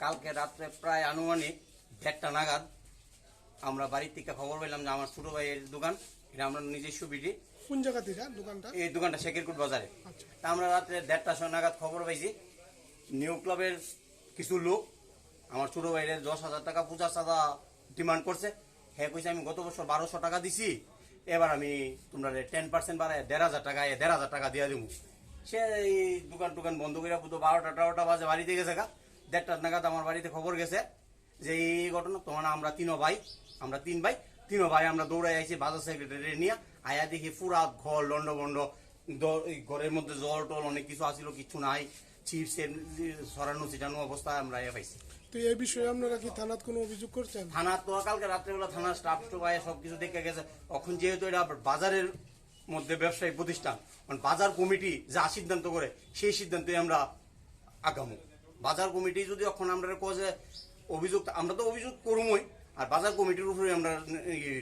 কালকে রাত্রে প্রায় আনুমানিক দেড়টা নাগাদ আমরা বাড়ির থেকে খবর পেলাম যে আমার ছোট ভাইয়ের দোকান এটা আমরা নিজস্ব বিডি কোন জায়গা থেকে দোকানটা? এই দোকানটা শেখিরকুট বাজারে। আচ্ছা। তা আমরা রাত্রে দেড়টার সময় নাগাদ খবর পাইছি নিউ ক্লাবের কিছু লোক আমার ছোট ভাইয়ের দশ হাজার টাকা পূজা চাঁদা ডিমান্ড করছে। হ্যাঁ কইছে আমি গত বছর বারোশো টাকা দিছি এবার আমি তোমরা টেন পার্সেন্ট বাড়ায় দেড় হাজার টাকা দেড় হাজার টাকা দিয়ে দেবো সে এই দোকান টোকান বন্ধ করে পুতো বারোটা তেরোটা বাজে বাড়িতে গেছে গা। দেড়টার নাগাদ আমার বাড়িতে খবর গেছে যে এই ঘটনা। তোমার আমরা তিনো ভাই আমরা তিন ভাই। তিনো ভাই আমরা দৌড়ে আইছি বাজার সেক্রেটারি নিয়ে। আয়া দেখি পুরা ঘর লন্ড বন্ড ঘরের মধ্যে জল টল অনেক কিছু আসিল কিছু নাই। চিপসের সরানো ছিটানো অবস্থায় আমরা আয়া পাইছি। তো এই বিষয়ে আপনারা কি থানাত কোনো অভিযোগ করছেন? থানা তো কালকে রাত্রেবেলা থানার স্টাফ আয়া সবকিছু দেখে গেছে। এখন যেহেতু এটা বাজারের মধ্যে ব্যবসায়ী প্রতিষ্ঠান মানে বাজার কমিটি যা সিদ্ধান্ত করে, সেই সিদ্ধান্তে আমরা আগামো। বাজার কমিটি যদি এখন আমরা যে অভিযোগ, আমরা তো অভিযোগ করুমই আর বাজার কমিটির উপরে আমরা ইয়ে